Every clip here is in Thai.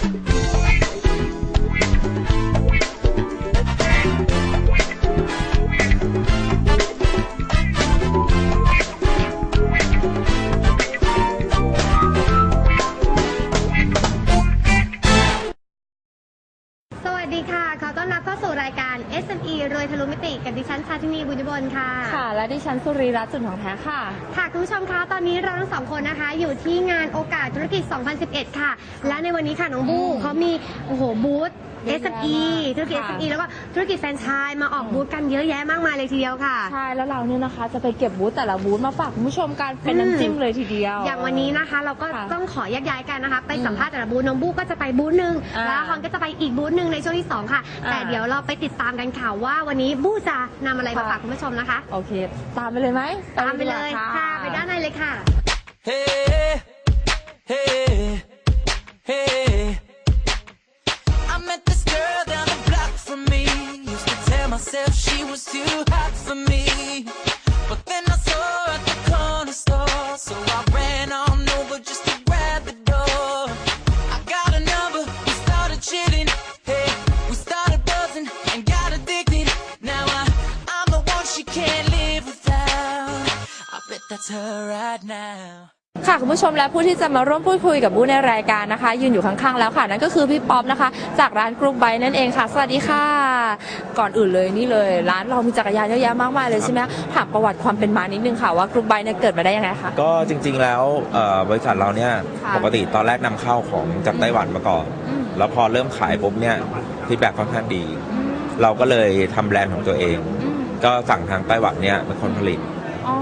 Thank you. กับดิฉันชาตินีบุญยบลค่ะ ค่ะ และดิฉันสุรีรัตน์จุนของแท้ค่ะ ค่ะคุณผู้ชมคะตอนนี้เราทั้งสองคนนะคะ อยู่ที่งานโอกาสธุรกิจ 2011 ค่ะ และในวันนี้ค่ะน้องบูอืมเขามีโอ้โหบูธเยอะแยะ SME ธุรกิจ ค่ะ SME แล้วก็ธุรกิจแฟรนไชส์มาออกบูธกันเยอะแยะมากมายเลยทีเดียวค่ะ ใช่แล้วเราเนี่ยนะคะ จะไปเก็บบูธแต่ละบูธมาฝากคุณผู้ชมกันเป็นอืม น้ำจิ้มเลยทีเดียว อย่างวันนี้นะคะเราก็ค่ะต้องขอแยกย้ายกันนะคะ ไปอืมสัมภาษณ์แต่ละบูธน้องบูก็จะไปบูธหนึ่งอ่าแล้วคอนก็จะไปอีกบูธหนึ่งในช่วงที่สองค่ะ อ่าแต่เดี๋ยวเราไปติดตามกันค่ะว่าวันนี้บูจะนำอะไรมาค่ะ ฝากคุณผู้ชมนะคะ โอเค ตามไปเลยไหมตามไปเลยดีกว่ ค่ะ ไปด้านในเลยค่ะ Hey, hey, I bet that's her right now. ค่ะคุณผู้ชมและผู้ที่จะมาร่วมพูดคุยกับบูธในรายการนะคะ ยืนอยู่ข้างๆแล้วค่ะ นั่นก็คือพี่ป๊อปนะคะ จากร้านกรุ๊ปไบนั่นเองค่ะ สวัสดีค่ะ ก่อนอื่นเลยนี่เลย ร้านเรามีจักรยานเยอะแยะมากมายเลยใช่ไหมถามประวัติความเป็นมานิดนึงค่ะว่ากรุ๊ปไบเนี่ยเกิดมาได้ยังไงคะ ก็จริงๆแล้วเอ่อบริษัทเราเนี่ยค่ะปกติตอนแรกนำเข้าของจากไต้หวันมาก่อน อืม แล้วพอเริ่มขายปุ๊บเนี่ยฟีดแบ็ค่อนข้างดี เราก็เลยทำแบรนด์ของตัวเอง อืมก็สั่งทางไต้หวันเนี่ยเป็นคนผลิต อ๋อ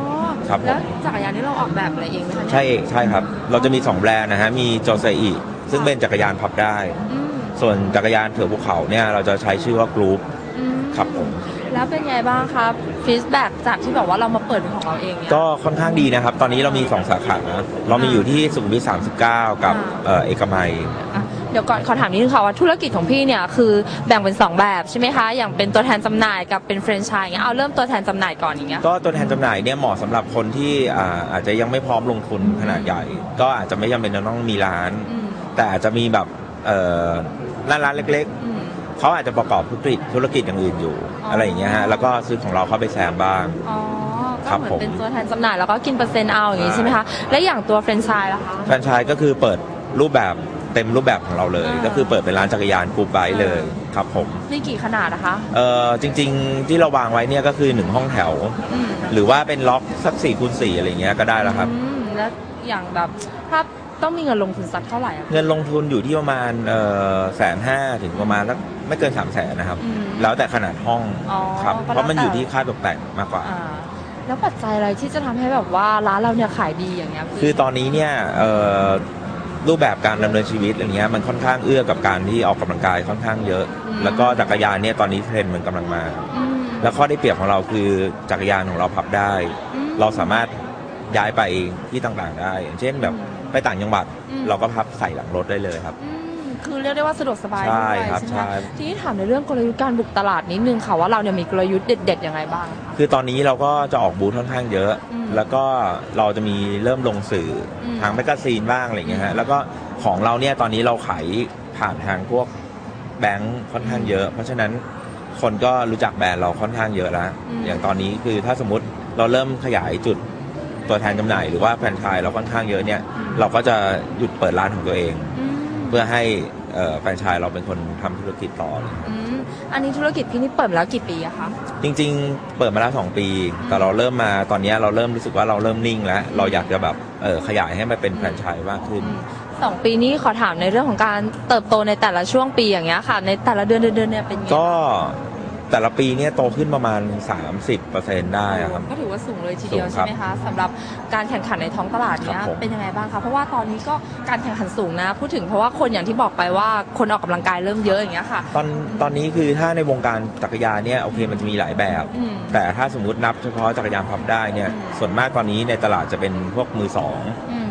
ครับผมแล้วจักรยานนี่เราออกแบบอะไรเองไหมคะเนี่ยใช่เองใช่ครับ เราจะมี 2 แบรนด์นะฮะ มีโจเซอิซึ่งเป็นจักรยานพับได้ อืมส่วนจักรยานเถือภูเขาเนี่ย เราจะใช้ชื่อว่ากรุ๊ปอืมครับผม แล้วเป็นไงบ้างครับฟีดแบ็จากที่แบบว่าเรามาเปิดเป็นของเราเองเนี่ย ก็ค่อนข้างดีนะครับ ตอนนี้เรามี 2 สาขานะเรามีอยู่ที่สุขุมวิท39 กับอ่า เอ่อเอกมัย อะเดี๋ยวก่อนขอถามนิดนึงค่ะว่าธุรกิจของพี่เนี่ยคือแบ่งเป็น 2 แบบใช่ไหมคะ อย่างเป็นตัวแทนจำหน่ายกับเป็นแฟรนไชส์อย่างเงี้ยเอาเริ่มตัวแทนจำหน่ายก่อนอย่างเงี้ย ก็ตัวแทนจำหน่ายเนี่ยเหมาะสำหรับคนที่อ่าอาจจะยังไม่พร้อมลงทุนขนาดใหญ่ ก็อาจจะไม่จำเป็นจะต้องมีร้าน อืมแต่อาจจะมีแบบเอ่อร้านร้านเล็กอืม ๆ เขาอาจจะประกอบธุรกิจธุรกิจอย่างอื่นอยู่ อ๋ออ อะไรอย่างเงี้ยฮะแล้วก็ซื้อของเราเข้าไปแซมบ้าง อ๋อครัก็บเหมือนเป็นผมตัวแทนจำหน่ายแล้วก็กินเปอร์เซ็นต์เอาอย่างงี้ใช่ไหมคะ และอย่างตัวแฟรนไชส์ล่ะคะ แฟรนไชส์ก็คือเปิดรูปแบบ เต็มรูปแบบของเราเลย อ่า ก็คือเปิดเป็นร้านจักรยานกรุ๊ปไบค์เลยครับผมนี่กี่ขนาดนะคะเอ่อจริงๆที่เราวางไว้เนี่ยก็คือหนึ่งห้องแถว อืมหรือว่าเป็นล็อกสักสี่คูณสี่อะไรเงี้ยก็ได้แล้วครับ อืมแล้วอย่างแบบถ้าต้องมีเงินลงทุนสักเท่าไหร่อะ เงินลงทุนอยู่ที่ประมาณแสนห้าถึงประมาณสักไม่เกิน3ามแสนนะครับ อืมแล้วแต่ขนาดห้องอ๋อครับ ก็แล้วเพราะมันอยู่แต่ที่ค่าตกแต่งมากกว่า อ่า แล้วปัจจัยอะไรที่จะทำให้แบบว่าร้านเราเนี่ยขายดีอย่างเงี้ยพี่ คือตอนนี้เนี่ยเอ่อ รูปแบบการดำเนินชีวิตอะไรเงี้ยมันค่อนข้างเอื้อกับการที่ออกกำลังกายค่อนข้างเยอะ แล้วก็จักรยานเนี่ยตอนนี้เทรนด์มันกำลังมาอืมแล้วข้อได้เปรียบของเราคือจักรยานของเราพับได้อืมเราสามารถย้ายไปที่ต่างๆได้อย่างเช่นแบบไปต่างจังหวัดอืมเราก็พับใส่หลังรถได้เลยครับ อืม คือเรียกได้ว่าสะดวกสบายใช่ด้วยครับไหมใช่ ทีนี้ถามในเรื่องกลยุทธ์การบุกตลาดนิดนึงค่ะว่าเราเนี่ยมีกลยุทธ์เด็ดๆยังไงบ้างคะคือตอนนี้เราก็จะออกบูธค่อนข้างเยอะ อืมแล้วก็เราจะมีเริ่มลงสื่ออมทางแมกกาซีนบ้างอะไรอย่างเงี้ยฮะ แล้วก็ของเราเนี่ยตอนนี้เราขายผ่านทางพวกแบงค์ค่อนข้างเยอะ เพราะฉะนั้นคนก็รู้จักแบรนด์เราค่อนข้างเยอะแล้วอย่างตอนนี้คือถ้าสมมติเราเริ่มขยายจุดตัวแทนจำหน่ายหรือว่าแฟรนไชส์เราค่อนข้างเยอะเนี่ย เราก็จะหยุดเปิดร้านของตัวเอง อืม เพื่อให้เอ่อแฟรนไชส์เราเป็นคนทำธุรกิจต่อ อืมอันนี้ธุรกิจพี่นี่เปิดมาแล้วกี่ปีอะคะ จริงๆ เปิดมาแล้ว2ปี แต่เราเริ่มมาตอนนี้เราเริ่มรู้สึกว่าเราเริ่มนิ่งแล้ว เราอยากจะแบบเออขยายให้มันเป็นแฟรนไชส์มากขึ้น สองปีนี้ขอถามในเรื่องของการเติบโตในแต่ละช่วงปีอย่างเงี้ยค่ะ ในแต่ละเดือนเดือนเดือนเนี่ยเป็นไง ก็ แต่ละปีเนี่ยโตขึ้นประมาณ 30%ได้อะครับ ก็ถือว่าสูงเลยทีเดียวสูงคใช่รับไหมคะสำหรับการแข่งขันในท้องตลาดเนี้ยครับผม เป็นยังไงบ้างคะเพราะว่าตอนนี้ก็การแข่งขันสูงนะ พูดถึงเพราะว่าคนอย่างที่บอกไปว่าคนออกกำลังกายเริ่มเยอะอย่างเงี้ยค่ะ ตอนตอนนี้คือถ้าในวงการจักรยานเนี่ยโอเคมันจะมีหลายแบบ อืม แต่ถ้าสมมตินับเฉพาะจักรยานพับได้เนี่ยอืมส่วนมากตอนนี้ในตลาดจะเป็นพวกมือสอง อืม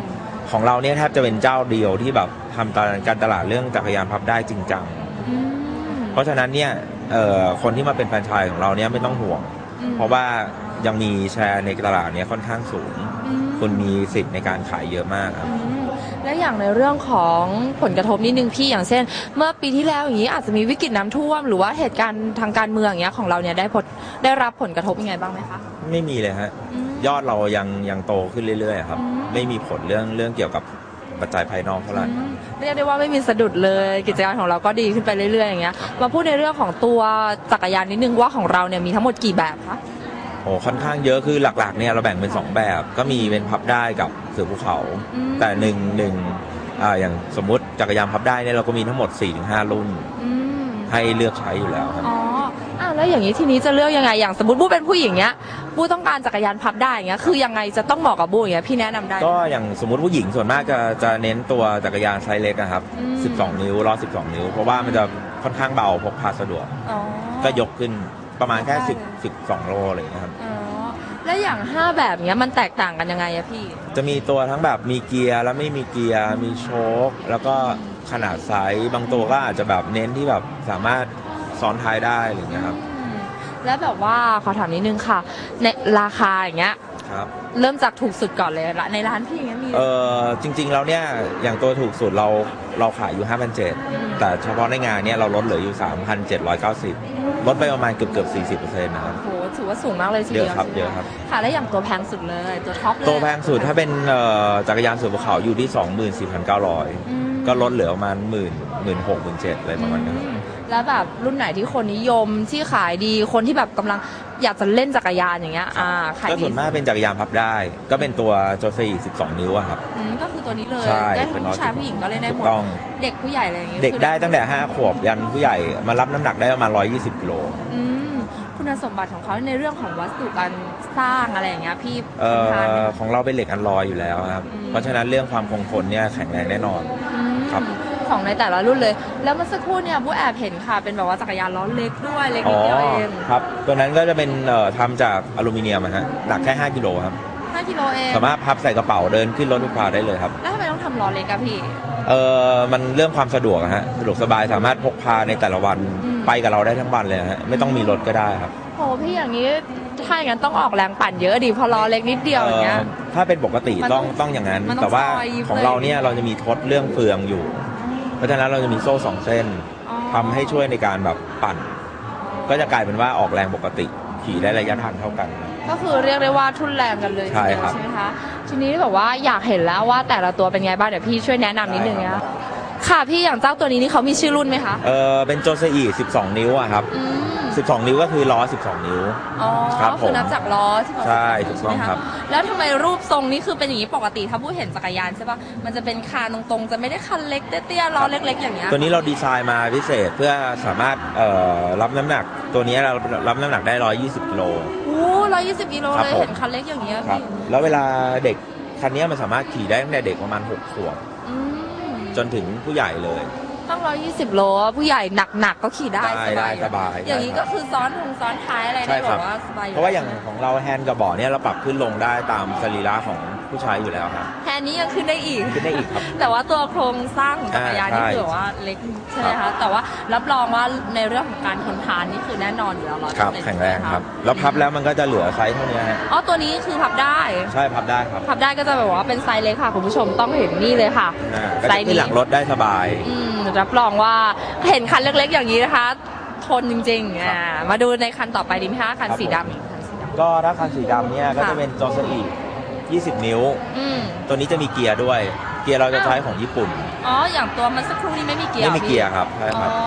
ของเราเนี่ยแทบจะเป็นเจ้าเดียวที่แบบทำตลาดการตลาดเรื่องจักรยานพับได้จริงจัง อืม เพราะฉะนั้นเนี่ยเอ่อ คนที่มาเป็นแฟรนไชส์ของเราเนี่ยไม่ต้องห่วงอืมเพราะว่ายังมีแชร์ในตลาดเนี่ยค่อนข้างสูงอืมคุณมีสิทธิ์ในการขายเยอะมากครับอืมและอย่างในเรื่องของผลกระทบนิดนึงพี่อย่างเช่น เมื่อปีที่แล้วอย่างนี้อาจจะมีวิกฤตน้ำท่วม หรือว่าเหตุการณ์ทางการเมืองอย่างเงี้ยของเราเนี่ยได้ผลได้รับผลกระทบยังไงบ้างไหมคะไม่มีเลยฮะอืมยอดเรายังยังโตขึ้นเรื่อยๆครับอืมไม่มีผลเรื่องเรื่องเกี่ยวกับ ปัจจัยภายนอกเท่าไหร่อืมเรียกได้ว่าไม่มีสะดุดเลยกิจการของเราก็ดีขึ้นไปเรื่อยๆอย่างเงี้ยมาพูดในเรื่องของตัวจักรยานนิดนึงว่าของเราเนี่ยมีทั้งหมดกี่แบบคะโอ้ค่อนข้างเยอะคือหลักๆเนี่ยเราแบ่งเป็น 2 แบบ ก็มีเป็นพับได้กับเสือภูเขาอืมแต่หนึ่งหนึ่งอ่าอย่างสมมุติจักรยานพับได้เนี่ยเราก็มีทั้งหมด4-5รุ่น อืมให้เลือกใช้อยู่แล้วครับ อ๋อ อ้าวแล้วอย่างนี้ทีนี้จะเลือกยังไงอย่างสมมติบู้เป็นผู้หญิงเนี้ยบู้ต้องการจักรยานพับได้อย่างเงี้ยคือยังไงจะต้องเหมาะกับบู้อย่างเงี้ยพี่แนะนำได้ไหม ก็อย่างสมมุติผู้หญิงส่วนมากจะจะเน้นตัวจักรยานไซส์เล็กนะครับ อืม 12 นิ้วล้อ12 นิ้ว เพราะว่ามันจะค่อนข้างเบาพกพาสะดวก อ๋อ ก็ยกขึ้นประมาณแค่ ได้ 10 12 โลอะไรอย่างเงี้ยครับ อ๋อแล้วอย่าง5แบบเนี้ยมันแตกต่างกันยังไงอะพี่ จะมีตัวทั้งแบบมีเกียร์แล้วไม่มีเกียร์ มีโชคแล้วก็ขนาดไซส์บางตัวก็อาจจะแบบเน้นที่แบบสามารถ ซ้อนท้ายได้อะไรอย่างเงี้ยครับอืมแล้วแบบว่าขอถามนิดนึงค่ะ ในราคาอย่างเงี้ยครับ เริ่มจากถูกสุดก่อนเลยละในร้านพี่อย่างเงี้ยมีเออจริง ๆ แล้วเนี่ยอย่างตัวถูกสุดเราเราขายอยู่ม5,700 แต่เฉพาะในงานเนี่ยเราลดเหลืออยู่ 3,790 ลดไปประมาณเกือบเกือบ40%นะครับ โหถือว่าสูงมากเลยทีเยเดียวอะครับใช่ไหมเยอะครับ ค่ะแล้วอย่างตัวแพงสุดเลยตัวท็อปเลยตัวแพงสุดถ้าเป็นเอ่อจักรยานส่วนภูเขาอยู่ที่ 24,900อืมก็ลดเหลือประมาณหมื่นหมื่นหกหมื่นเจ็ดอะไรประมาณนี้ครับอืม แล้วแบบรุ่นไหนที่คนนิยมที่ขายดีคนที่แบบกำลังอยากจะเล่นจักรยานอย่างเงี้ยอ่าขายก็ดีส่วนมากเป็นจักรยานพับได้ ก็เป็นตัวโจซี่12 นิ้วอะครับ อืมก็คือตัวนี้เลยใช่ได้เป็ทั้นงล้อผู้ชายผู้หญิงก็เล่นได้หมถูด กต้อง เด็กผู้ใหญ่อะไรอย่างเงี้ยเด็กคือได้ตั้งแต่ 5 ขวบยันผู้ใหญ่มารับน้ำหนักได้ประมาณ 120กิโลอืมคุณสมบัติของเขาในเรื่องของวัสดุการสร้างอะไรอย่างเงี้ยพี่เอ่ทานไหม อของเราเป็นเหล็กอันลอยอยู่แล้วครับ อืม เพราะฉะนั้นเรื่องความคงทนเนี่ยแข็งแรงแน่นอน อืมครับ ของในแต่ละรุ่นเลย แล้วเมื่อสักครู่เนี่ยบูแอบเห็นค่ะ เป็นแบบว่าจักรยานล้อเล็กด้วยเล็กอ๋นิอดเดียวเองครับ ตัวนั้นก็จะเป็นเอ่อทำจากอลูมิเนียมอะฮะหนักแค่ 5กิโลครับ 5กิโลเอง สามารถพับใส่กระเป๋าเดินขึ้นรถไฟฟ้าได้เลยครับ แล้วทำไมต้องทำล้อเล็กอะพี่ เออมันเรื่องความสะดวกอะฮะสะดวกสบายสามารถพกพาในแต่ละวันอืม ไปกับเราได้ทั้งวันเลยฮะไม่ต้องมีรถก็ได้ครับโหพี่อย่างนี้ถ้าอย่างนั้นต้องออกแรงปั่นเยอะดิเพอล้อเล็กนิดเดียวอย่างเงี้ย เอ่อถ้าเป็นปกติมันต้ต้อองงต้องอย่างนั้น มันต้องแต่ว่าซอยยิบของเลย เราเนี่ยเราจะมีทดเรื่องเฟืองอยู่ เพราะฉะนั้นเราจะมีโซ่สองเส้นอ๋อทำให้ช่วยในการแบบปั่น ก็จะกลายเป็นว่าออกแรงปกติขี่ได้ระยะทางเท่ากัน ก็คือเรียกได้ว่าทุนแรงกันเลยใช่ทีเดียวครับ ใช่ไหมคะทีนี้แบบว่าอยากเห็นแล้วว่าแต่ละตัวเป็นไงบ้างเดี๋ยวพี่ช่วยแนะนำนิดนึงได้ครันะบค่ะพี่อย่างเจ้าตัวนี้นี่เขามีชื่อรุ่นไหมคะเออเป็นโจเซอี12 นิ้วอะครับ อืม 12 นิ้วก็คือล้อ 12 นิ้ว อ๋อครับคือนับผมจากล้อที่เขาใช่สิบสถูกต้องใช่ไหมะครับแล้วทำไมรูปทรงนี้คือเป็นอย่างนี้ปกติถ้าผู้เห็นจักรยานใช่ปะมันจะเป็นคานตรงๆ จะไม่ได้คันเล็กเตี้ยๆล้อเล็ก ๆ อย่างเงี้ยตัวนี้เราดีไซน์มาพิเศษเพื่อสามารถเอ่อรับน้ำหนัก ตัวนี้เรารับน้ำหนักได้ 120กิโล โอ้ร้อยยี่สิบกิโลครับเลยผม เห็นคันเล็กอย่างเงี้ยครับพี่แล้วเวลาเด็กคันนี้มันสามารถขี่ได้ตั้งแต่เด็กประมาณ6ขวบอืมจนถึงผู้ใหญ่เลย ต้องร้อยยี่สิบโลผู้ใหญ่หนักๆก็ขี่ได้ได้ได้สบายอย่างนี้ได้ครัก็บคือซ้อนทงซ้อนท้ายอะไรใช่ได้คแบรับบว่าสบายเพราะว่าอย่างของเราแฮนด์กับเบาะเนี่ยเราปรับขึ้นลงได้ตามสรีระของ ผู้ชายอยู่แล้วครับแทนนี้ยังขึ้นได้อีก ขึ้นได้อีกครับ แต่ว่าตัวโครงสร้างของจักรยานอ่านี่ใช่คือแบบว่าเล็กใช่ไหมครัคะบแต่ว่ารับรองว่าในเรื่องของการทนทานนี่คือแน่นอนอยู่แล้วร้อยครับเปอเซ็นต์แข็งแรงใช่ไหมะครับ แล้วพับแล้วมันก็จะเหลือไซส์เท่านี้ฮะอ๋อตัวนี้คือพับได้ ใช่พับได้ครับพับได้ก็จะแบบว่าเป็นไซส์เล็กค่ะคุณผู้ชมต้องเห็นนี่เลยค่ะอ่าก็ไซจะส์ขึ้นี้นหลังรถได้สบาย อืมรับรองว่าเห็นคันเล็กๆ อย่างนี้นะคะ ทนจริงๆอ่ามาดูในคันต่อไปดีไหมคะคันครับสีผม ดำอีกคันสีดก็ถ้าคันสีดำเนี่ยก็ค่ะจะเป็นจอสอี 20 นิ้วำอืมตัวนี้จะมีเกียร์ด้วย เกียร์เราจะอ้าวใช้ของญี่ปุ่น อ๋อ อย่างตัวมันสักครู่นี้ไม่มีเกียร์ไม่มีหอพี่เกียร์ครับใช่ครับอ๋อ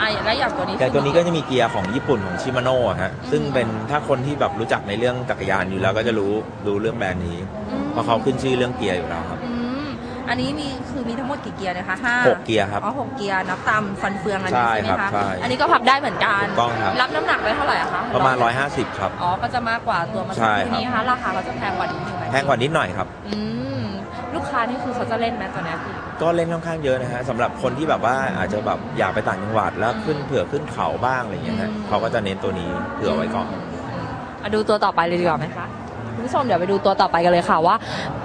อะแล้วอย่างตัวนี้แต่ตัวนี้ก็จะมีเกียร์ของญี่ปุ่นของชิมาโนะฮะ ซึ่งเป็นถ้าคนที่แบบรู้จักในเรื่องจักรยานอยู่แล้วก็จะรู้รู้เรื่องแบรนด์นี้ อืม เพราะเขาขึ้นชื่อเรื่องเกียร์อยู่แล้วครับ อืมอันนี้มีคือมีทั้งหมดกี่เกียร์นะคะห้าหกเกียร์ครับอ๋อหกเกียร์นับตามฟันเฟืองอันนี้ใช่ใช่ไหมครับคะใช่อันนี้ก็พับได้เหมือนกันถูกต้องครับ รับน้ำหนักได้เท่าไหร่อะคะประมาณอย150 ครับ อ๋อก็จะมากกว่าตัวมาสักใช่ครู่ครับ นี้นะคะราคาเขาจะแพงกว่านิดนึงไหมแพงกว่านิดหน่อยครับ อืมลูกค้านี่คือเขาจะเล่นไหมตัวเนี้ยพี่ ก็เล่นค่อนข้างเยอะนะฮะสำหรับคนที่แบบว่าอาจจะแบบอยากไปต่างจังหวัดแล้วขึ้นเผื่อขึ้นเขาบ้างอะไรอย่างเงี้ยฮะอืมเขาก็จะเน้นตัวนี้เผื่อไว้ก่อน มาดูตัวต่อไปเลยดีกว่าไหมคะคุณผู้ชมเดี๋ยวไปดูตัวต่อไปกันเลยค่ะว่า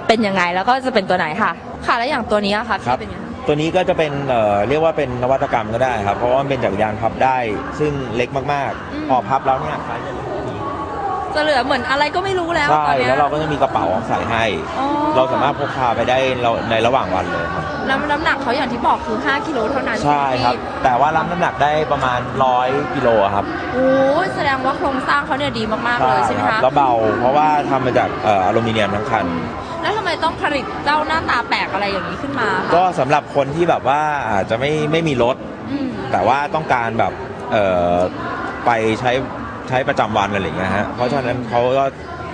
เป็นยังไงแล้วก็จะเป็นตัวไหนค่ะ ค่ะแล้วอย่างตัวนี้อะค่ะครัพี่บ เป็นยังไงตัวนี้ก็จะเป็นเอ่อเรียกว่าเป็นนวัตกรรมก็ได้ครับ เพราะว่ามันเป็นจักรยานพับได้ ซึ่งเล็กมากอืมๆพอพับแล้วเนี่ยไซส์จะเล็กกว่านี้จะเหลือเหมือนอะไรก็ไม่รู้แล้วใช่ตอนนี้ยแล้วเราก็จะมีกระเป๋าใส่ให้ อ๋อเราสามารถพกพาไปได้เราในระหว่างวันเลยครับแล้วน้ำหนักเขาอย่างที่บอกคือ 5 กิโลเท่านั้นใช่ครับไหมพี่แต่ว่ารับน้ำหนักได้ประมาณร้อยกิโลครับโอ้ยแสดงว่าโครงสร้างเขาเนี่ยดีมากๆเลยใช่ไหมครัคะ แล้วเบา เพราะว่าทำมาจากเอ่ออลูมิเนียมทั้งคัน แล้วทำไมต้องผลิตเจ้าหน้าตาแปลกอะไรอย่างนี้ขึ้นมาคะก็สำหรับคนที่แบบว่าอาจจะไม่ไม่มีรถ อืมแต่ว่าต้องการแบบเอ่อไปใช้ใช้ประจำวันอะไรอย่างเงี้ยฮะ เพราะฉะนั้นเขาก็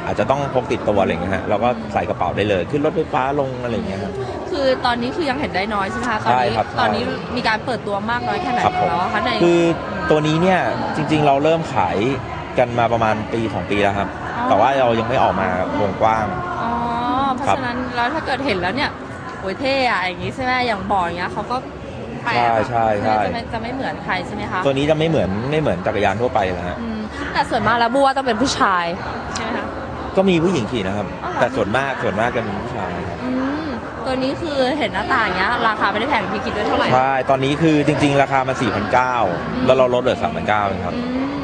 อาจจะต้องพกติดตัวอะไรอย่างเงี้ยฮะเราก็ใส่กระเป๋าได้เลย ขึ้นรถไฟฟ้าลงอะไรอย่างเงี้ยครับคือตอนนี้คือยังเห็นได้น้อยใช่ไหมคะตอนใช่นี้ครับใช่ตอนนี้มีการเปิดตัวมากน้อยแค่ไหนครับผมแล้วอะคะในคือตัวนี้เนี่ยจริงๆเราเริ่มขายกันมาประมาณปีสองปีแล้วครับ แต่ว่าเรายังไม่ออกมาวงกว้างอ๋อเพราะครับฉะนั้นแล้วถ้าเกิดเห็นแล้วเนี่ยโอ้ยเท่อะอย่างนี้ใช่ไหมอย่างบ่ออย่างเงี้ยเขาก็แปลกใช่ใช่ใช่ จะไม่จะไม่เหมือนใครใช่ไหมคะตัวนี้จะไม่เหมือนไม่เหมือนจักรยานทั่วไปนะฮะ อืมแต่ส่วนมากแล้วบัวต้องเป็นผู้ชายใช่ไหมคะ ก็มีผู้หญิงขี่นะครับ อ๋อเหรอ แต่ส่วนมากส่วนมากจะเป็นผู้ชายครับอืมตัวนี้คือเห็นหน้าตาอย่างเงี้ยราคาไม่ได้แพงพี่คิดด้วยเท่าไหร่ ใช่ ตอนนี้คือจริง ๆ ราคามัน4,900 แล้วเราลดเหลือ3,900ครับ อืม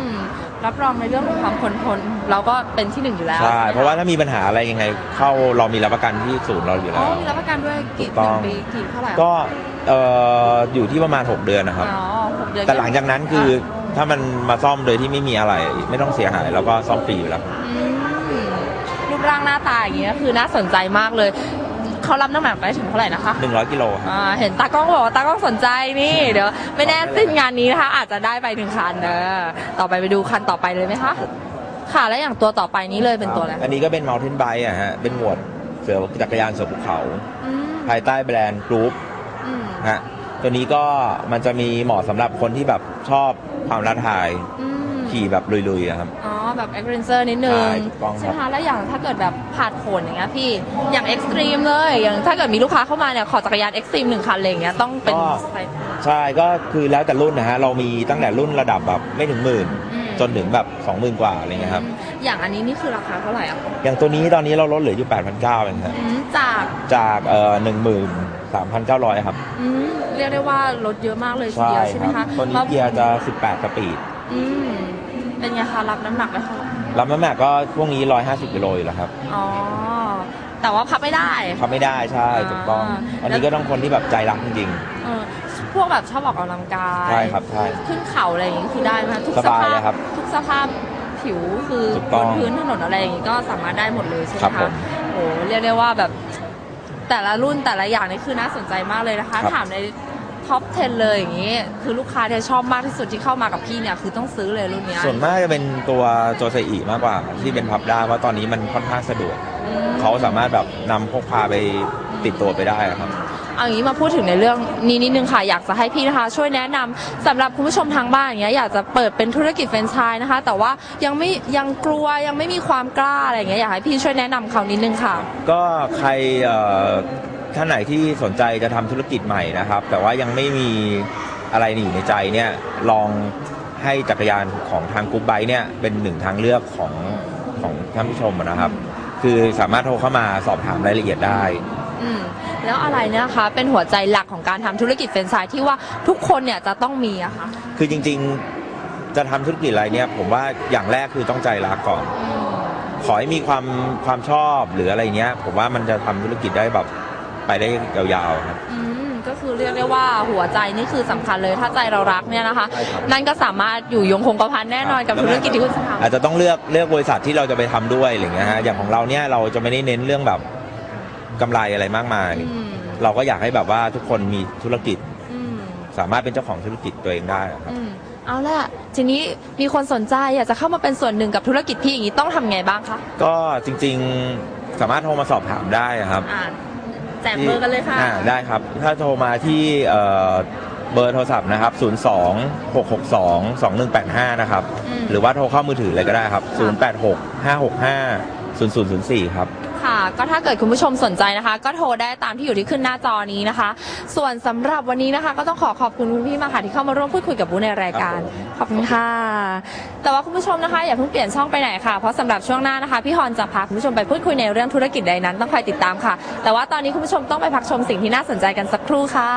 รับรองในเรื่องของความคงทนเราก็เป็นที่หนึ่งอยู่แล้วใช่ไหมคเพราะว่าถ้ามีปัญหาอะไรยังไง เข้าเรามีรับประกันที่ศูนย์เราอยู่อ๋แล้อว มีรับประกันด้วยกี่ถูกต้องหนึ่งปีกี่เท่าไหร่ก็เอ่ออยู่ที่ประมาณ 6 เดือนนะครับ อ๋อหกเดือนแต่หลังจากนั้นคือถ้ามันมาซ่อมโดยที่ไม่มีอะไร ไม่ต้องเสียหายแล้วก็ซ่อมฟรีอยู่แล้ว อืมรูปร่างหน้าตาอย่างเงี้ยคือน่าสนใจมากเลย เขารับน้ำหนักได้ถึงเท่าไหร่นะคะ100กิโลครับอ่าเห็นตากล้องบอกว่าตากล้องสนใจนี่เดี๋ยว ไม่แน่สิ้นงานนี้นะคะ อาจจะได้ไปหนึ่งคันเนอะต่อไปไปดูคันต่อไปเลยไหมคะค่ะแล้วอย่างตัวต่อไปนี้เลยเป็นตัวอะไรอันนี้ก็เป็น mountain bike อะฮะเป็นหมวดเสือจักรยานเสือภูเขา อืมภายใต้แบรนด์กรุ๊ปอืมฮะตัวนี้ก็มันจะมีเหมาะสำหรับคนที่แบบชอบความท้าทายอืมขี่แบบลุยๆอะครับ อ๋อ แบบเอ็กซ์เรนเซอร์นิดนึงใช่ถูกต้องครับ ใช่ไหมคะแล้วอย่างถ้าเกิดแบบผ่านโผนอย่างเงี้ยพี่อย่างเอ็กซ์ตรีมเลยอย่างถ้าเกิดมีลูกค้าเข้ามาเนี่ยขอจักรยานเอ็กซ์ตรีมหนึ่งคันอะไรอย่างเงี้ยต้องเป็นสไตล์ ใช่ก็คือแล้วแต่รุ่นนะฮะ เรามีตั้งแต่รุ่นระดับแบบไม่ถึงหมื่น อืม จนถึงแบบ20,000 กว่าอะไรเงี้ยครับอืมอย่างอันนี้นี่คือราคาเท่าไหร่อะอย่างตัวนี้ตอนนี้เราลดเหลืออยู่ 8,900เองครับอืมจากจากเอ่อ13,900 ครับ อืมเรียกได้ว่าลดเยอะมากเลยทีใช่เดียวใช่ไหมครัคะบตัวนี้เกียร์จะ 18สปีด อืม เป็นไงคะรับน้ำหนักได้เท่าไหร่รับน้ำหนักก็พวกนี้ 150กิโลอยู่แล้วครับอ๋อ แต่ว่าพับไม่ได้ขับไม่ได้ใช่ถูกต้อง อ่า อันนี้ก็ต้องคนที่แบบใจรักจริง เออพวกแบบชอบออกกำลังกายใช่ครับใช่ขึ้นเขาอะไรอย่างงี้คือได้ไหมคะทุกสสบายภาเลพยครับทุกสภาพผิวคือถูกบต้องนพื้นถนนอะไรอย่างงี้ก็สามารถได้หมดเลยใช่ไหมครับผคะมโอ้เรียกได้ว่าแบบแต่ละรุ่นแต่ละอย่างนี่คือน่าสนใจมากเลยนะคะ ครับ ถามใน ท็อป 10 เลยอย่างงี้ คือลูกค้าที่ชอบมากที่สุดที่เข้ามากับพี่เนี่ย คือต้องซื้อเลยรุ่นเนี้ยส่วนมากจะเป็นตัวโจไซอิมากกว่า ที่เป็นพับได้เพราะตอนนี้มันค่อนข้างสะดวกอืมเขาสามารถแบบนำพกพาไปติดตัวไปได้ครับ เอางี้มาพูดถึงในเรื่องนี้นิดนึงค่ะ อยากจะให้พี่นะคะ ช่วยแนะนำสำหรับคุณผู้ชมทางบ้านอย่างเงี้ยอยากจะเปิดเป็นธุรกิจแฟรนไชส์นะคะ แต่ว่ายังไม่ยังกลัวยังไม่มีความกล้าอะไรอย่างเงี้ยอยากให้พี่ช่วยแนะนำเขานิดนึงค่ะ ก็ใครเอ่อ ท่านไหนที่สนใจจะทำธุรกิจใหม่นะครับ แต่ว่ายังไม่มีอะไรอยู่ในใจเนี่ยลองให้จักรยานของทางกรุ๊ปไบค์เนี่ยเป็นหนึ่งทางเลือกของของท่านผู้ชมนะครับ คือสามารถโทรเข้ามาสอบถามรายละเอียดได้ อืมแล้วอะไรเนยนะคะเป็นหัวใจหลักของการทำธุรกิจแฟรนไชส์ที่ว่าทุกคนเนี่ยจะต้องมีอะค่ะคือจริงๆจะทำธุรกิจอะไรเนี่ยผมว่าอย่างแรกคือต้องใจรักก่อนอืมขอให้มีความความชอบหรืออะไรเนี้ย ผมว่ามันจะทำธุรกิจได้แบบ ไปได้ยาวๆครับ อืมก็คือเรียกได้ว่าหัวใจนี่คือสำคัญเลยถ้าใจเรารักเนี่ยนะคะ ใช่ครับ นั่นก็สามารถอยู่ยงคงกระพันแน่นอนกับธุรกิจที่คุณจะทำ อาจจะต้องเลือกเลือกบริษัทที่เราจะไปทำด้วยอะไรเงี้ยฮะอย่างของเราเนี่ยเราจะไม่ได้เน้นเรื่องแบบกำไรอะไรมากมาย อืม เราก็อยากให้แบบว่าทุกคนมีธุรกิจอืม สามารถเป็นเจ้าของธุรกิจตัวเองได้ครับ อืม เอาล่ะ ทีนี้มีคนสนใจอยากจะเข้ามาเป็นส่วนหนึ่งกับธุรกิจพี่อย่างนี้ต้องทำไงบ้างคะก็จริงๆสามารถโทรมาสอบถามได้ครับ อ่า แจกเบอร์กันเลยค่ะ อ่าได้ครับ ถ้าโทรมาที่เอ่อเบอร์โทรศัพท์นะครับ 02 662 2185 นะครับ อืม หรือว่าโทรเข้ามือถือเลยก็ได้ครับ 086 565 0004 ครับ ค่ะ ก็ถ้าเกิดคุณผู้ชมสนใจนะคะ ก็โทรได้ตามที่อยู่ที่ขึ้นหน้าจอนี้นะคะ ส่วนสำหรับวันนี้นะคะ ก็ต้องขอขอบคุณคุณพี่มากค่ะที่เข้ามาร่วมพูดคุยกับบูในรายการ ขอบคุณค่ะ แต่ว่าคุณผู้ชมนะคะ อย่าเพิ่งเปลี่ยนช่องไปไหนค่ะ เพราะสำหรับช่วงหน้านะคะพี่ฮอนจะพาคุณผู้ชมไปพูดคุยในเรื่องธุรกิจใดนั้นต้องคอยติดตามค่ะ แต่ว่าตอนนี้คุณผู้ชมต้องไปพักชมสิ่งที่น่าสนใจกันสักครู่ค่ะ